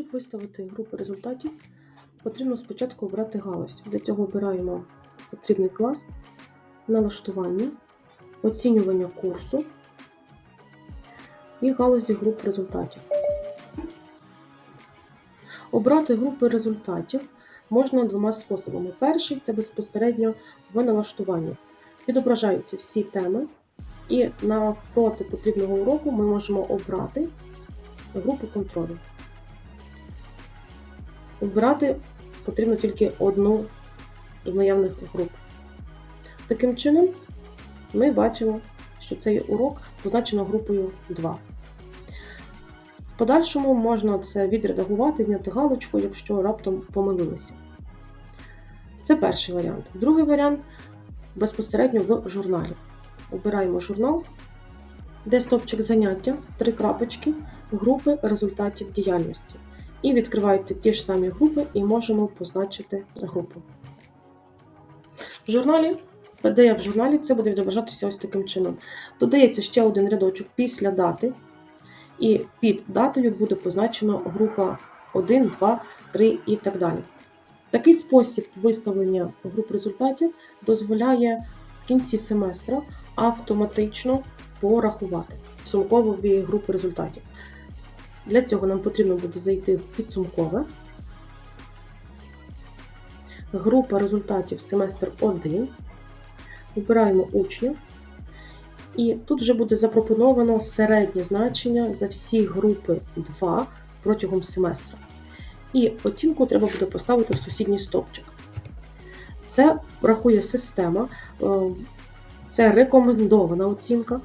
Щоб виставити групу результатів, потрібно спочатку обрати галузь. Для цього обираємо потрібний клас, налаштування, оцінювання курсу і галузі груп результатів. Обрати групи результатів можна двома способами. Перший це безпосередньо в налаштуванні. Відображаються всі теми, і навпроти потрібного уроку ми можемо обрати групу контролю. Обрати потрібно тільки одну з наявних груп. Таким чином, ми бачимо, що цей урок позначено групою 2. В подальшому можна це відредагувати, зняти галочку, якщо раптом помилилися. Це перший варіант. Другий варіант безпосередньо в журналі. Обираємо журнал, де стопчик заняття, три крапочки, групи результатів діяльності. І відкриваються ті ж самі групи, і можемо позначити групу. В журналі, PDF в журналі це буде відображатися ось таким чином. Додається ще один рядочок після дати, і під датою буде позначено група 1, 2, 3 і так далі. Такий спосіб виставлення груп результатів дозволяє в кінці семестра автоматично порахувати сумкові групи результатів. Для цього нам потрібно буде зайти в підсумкове. Група результатів семестр 1. Вибираємо учня. І тут вже буде запропоновано середнє значення за всі групи 2 протягом семестра. І оцінку треба буде поставити в сусідній стовпчик. Це рахує система, е, це рекомендована оцінка.